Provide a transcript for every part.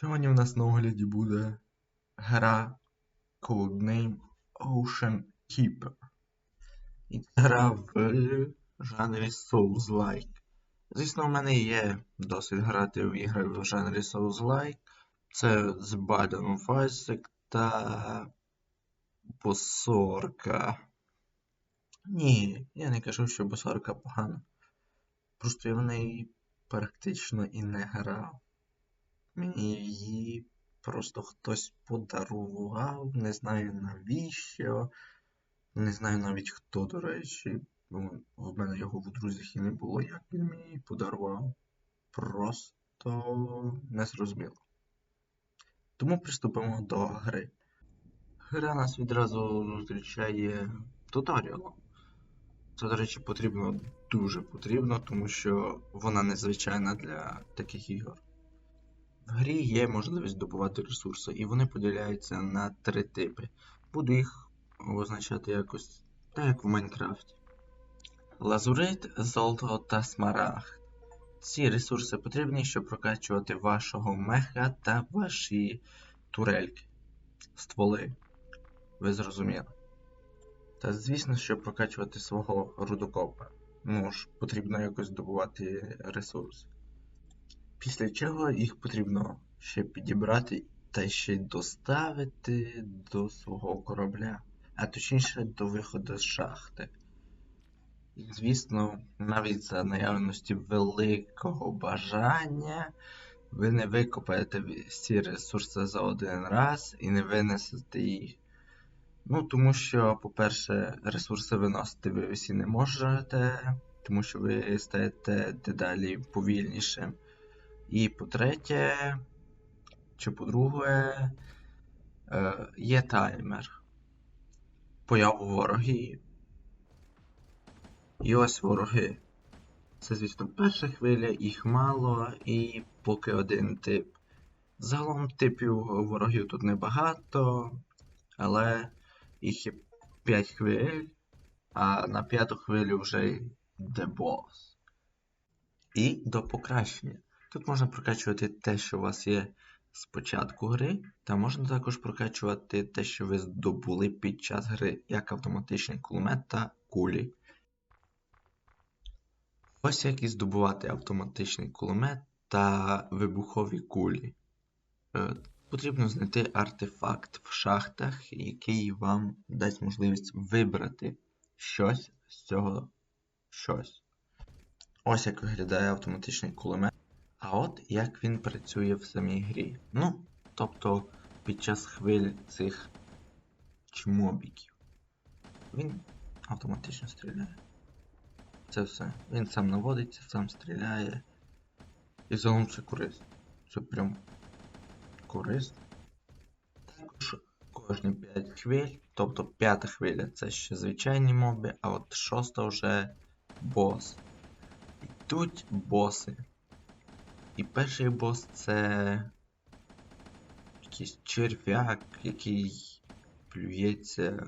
Сьогодні в нас на огляді буде гра Codename Ocean Keeper. І це гра в жанрі Souls-like. Звісно, в мене є досвід грати в ігри в жанрі Souls-like. Це Binding of Isaac та Босорка. Ні, я не кажу, що Босорка погана. Просто я в неї практично і не грав. Мені її просто хтось подарував, не знаю навіщо. Не знаю навіть хто, до речі. бо В мене його в друзях і не було, як він мені її подарував. Просто не зрозуміло. Тому приступимо до гри. Гра нас відразу зустрічає туторіалом. Це, до речі, потрібно дуже потрібно, тому що вона незвичайна для таких ігор. В грі є можливість добувати ресурси, і вони поділяються на три типи. Буду їх означати якось так, як в Майнкрафті. Лазурит, золото та смарагд. Ці ресурси потрібні, щоб прокачувати вашого меха та ваші турельки. Стволи. Ви зрозуміли. Та звісно, щоб прокачувати свого рудокопа. Ну ж, потрібно якось добувати ресурси. Після чого їх потрібно ще підібрати та ще й доставити до свого корабля, а точніше до виходу з шахти. І, звісно, навіть за наявності великого бажання ви не викопаєте всі ресурси за один раз і не винесете їх. Ну, тому що, по-перше, ресурси виносити ви всі не можете, тому що ви стаєте дедалі повільнішим. І по-третє, чи по-друге, е, є таймер. Появу ворогів. І ось вороги. Це, звісно, перша хвиля, їх мало, і поки один тип. Загалом типів ворогів тут небагато, але їх є 5 хвиль, а на п'яту хвилю вже йде бос. І до покращення. Тут можна прокачувати те, що у вас є з початку гри, та можна також прокачувати те, що ви здобули під час гри, як автоматичний кулемет та кулі. Ось як і здобувати автоматичний кулемет та вибухові кулі. Е, Потрібно знайти артефакт в шахтах, який вам дасть можливість вибрати щось з цього щось. Ось як виглядає автоматичний кулемет. А от як він працює в самій грі. Ну, тобто під час хвиль цих чмобіків. Він автоматично стріляє. Це все. Він сам наводиться, сам стріляє. І загалом це корисно. Це прям корисно. Також кожні 5 хвиль, тобто п'ята хвиля це ще звичайні моби, а от шоста вже бос. Йдуть боси. І перший бос це якийсь черв'як, який плюється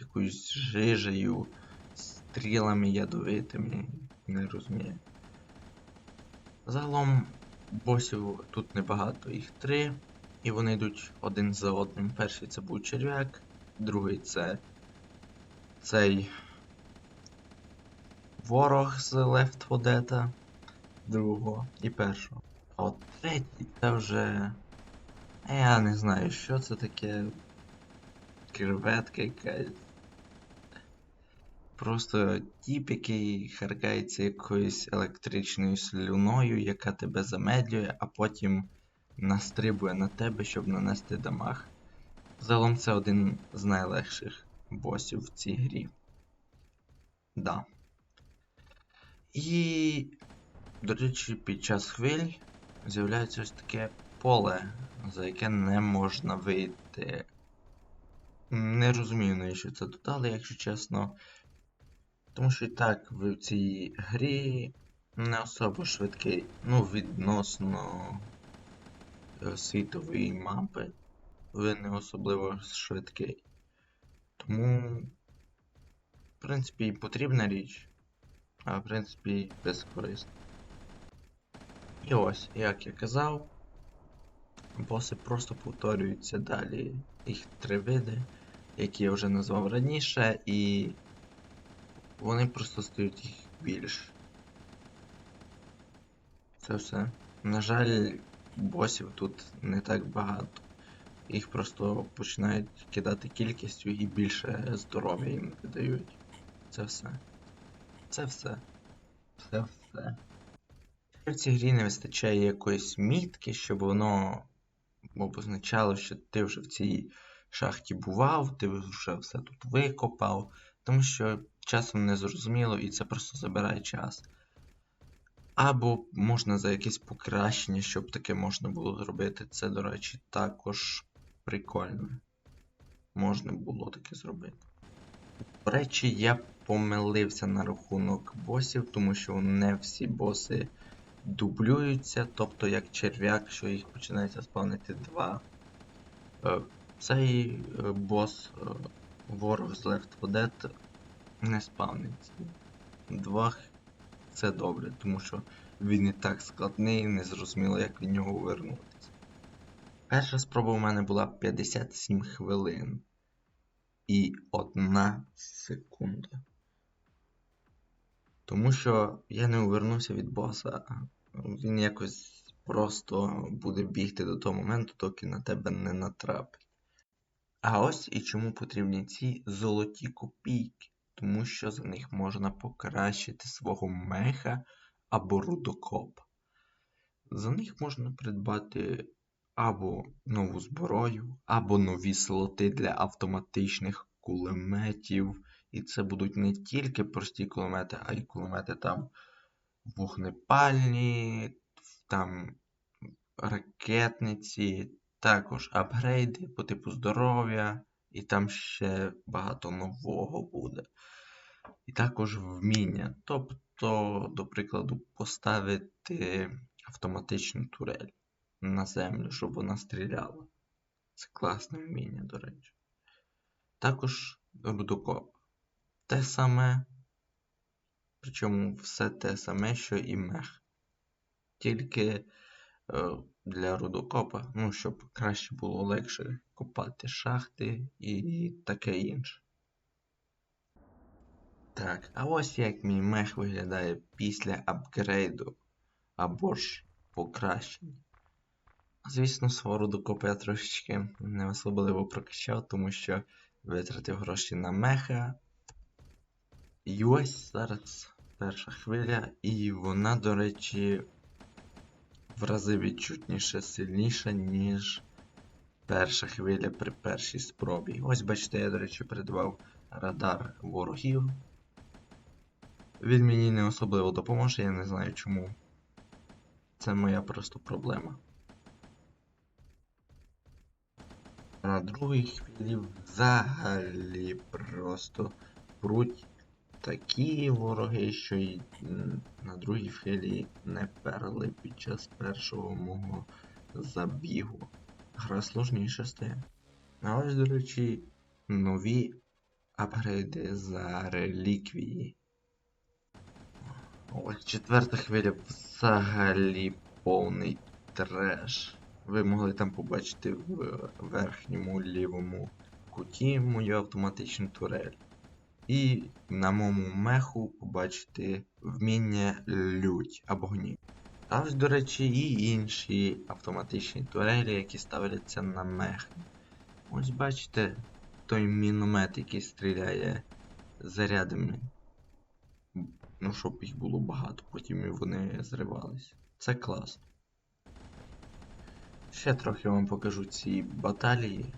якоюсь жижею, стрілами ядовитими, не розумію. Загалом босів тут небагато, їх три, і вони йдуть один за одним. Перший це був черв'як, другий це цей ворог з Left 4 Dead, другого і першого. А от третій це вже. Я не знаю, що це таке. Креветка якась. Просто тіп, який харкається якоюсь електричною слюною, яка тебе замедлює, а потім настрибує на тебе, щоб нанести дамаг. Загалом це один з найлегших босів в цій грі. Да. І, до речі, під час хвиль з'являється ось таке поле, за яке не можна вийти. Не розумію, навіщо це додали, якщо чесно. Тому що і так ви в цій грі не особо швидкий, ну, відносно е, світової мапи, ви не особливо швидкий. Тому, в принципі, потрібна річ, а в принципі, безкорисна. І ось, як я казав, боси просто повторюються далі. Їх три види, які я вже назвав раніше, і вони просто стають їх більше. Це все. На жаль, босів тут не так багато. Їх просто починають кидати кількістю і більше здоров'я їм видають. Це все. Це все. Це все. В цій грі не вистачає якоїсь мітки, щоб воно обозначало, що ти вже в цій шахті бував, ти вже все тут викопав, тому що часом не зрозуміло і це просто забирає час. Або можна за якесь покращення, щоб таке можна було зробити. Це, до речі, також прикольно. Можна було таке зробити. До речі, я помилився на рахунок босів, тому що не всі боси дублюються, тобто як черв'як, що їх починається спавнити два. Е, Цей е, бос е, ворог з Left 4 Dead не спавниться. Два це добре, тому що він і так складний, не зрозуміло, як від нього повернутися. Перша спроба у мене була 57 хвилин і 1 секунда. Тому що я не увернувся від боса, він якось просто буде бігти до того моменту, доки на тебе не натрапить. А ось і чому потрібні ці золоті копійки, тому що за них можна покращити свого меха або рудокоп. За них можна придбати або нову зброю, або нові слоти для автоматичних кулеметів. І це будуть не тільки прості кулемети, а й кулемети там вогнепальні, там ракетниці, також апгрейди по типу здоров'я, і там ще багато нового буде. І також вміння. Тобто, до прикладу, поставити автоматичну турель на землю, щоб вона стріляла. Це класне вміння, до речі. Також рудокоп. Те саме, причому все те саме, що і мех. Тільки е, для рудокопа, ну, щоб краще було легше копати шахти і таке інше. Так, а ось як мій мех виглядає після апгрейду або ж покращення. Звісно, свого рудокопа я трошечки не особливо прокачав, тому що витратив гроші на меха. І ось зараз перша хвиля, і вона, до речі, в рази відчутніше сильніша, ніж перша хвиля при першій спробі. Ось бачите, я, до речі, придбав радар ворогів. Він мені не особливо допоможе, я не знаю чому. Це моя просто проблема. На другій хвилі взагалі просто пруть такі вороги, що й на другій хвилі не перли під час першого мого забігу. Гра сложніше стає. А ось, до речі, нові апгрейди за реліквії. Ось четверта хвиля взагалі повний треш. Ви могли там побачити в верхньому лівому куті мою автоматичну турель. І на моєму меху побачити вміння лють або гнів. А ось, до речі, і інші автоматичні турелі, які ставляться на мех. Ось бачите той міномет, який стріляє зарядами. Ну, щоб їх було багато, потім і вони зривались. Це класно. Ще трохи вам покажу ці баталії.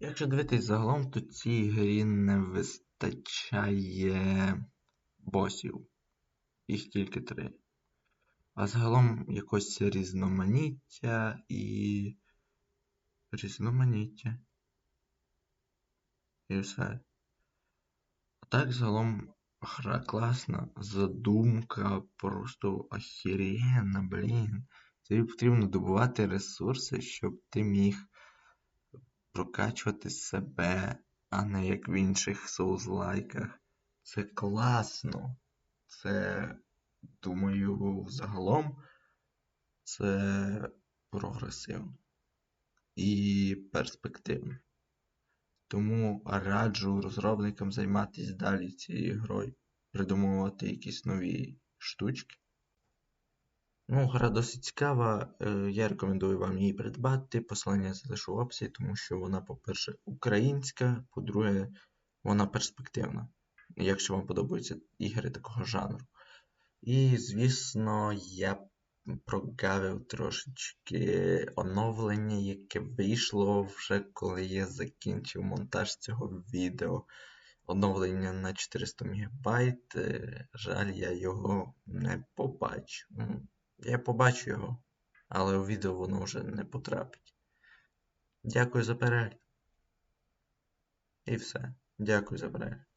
Якщо дивитись загалом, то цій грі не вистачає босів. Їх тільки три. А загалом якось різноманіття і. Різноманіття. І все. А так загалом Гра класна, задумка просто охеренна, блін. Тобі потрібно добувати ресурси, щоб ти міг прокачувати себе, а не як в інших соузлайках. Це класно. Це, думаю, загалом це прогресивно і перспективно. Тому раджу розробникам займатися далі цією грою, придумувати якісь нові штучки. Ну, гра досить цікава. е, Я рекомендую вам її придбати. Посилання залишу в описі, тому що вона, по-перше, українська, по-друге, вона перспективна, якщо вам подобаються ігри такого жанру. І, звісно, я прогавив трошечки оновлення, яке вийшло вже коли я закінчив монтаж цього відео. Оновлення на 400 МБ. Жаль, я його не побачу. Я побачу його, але у відео воно вже не потрапить. Дякую за перегляд. І все. Дякую за перегляд.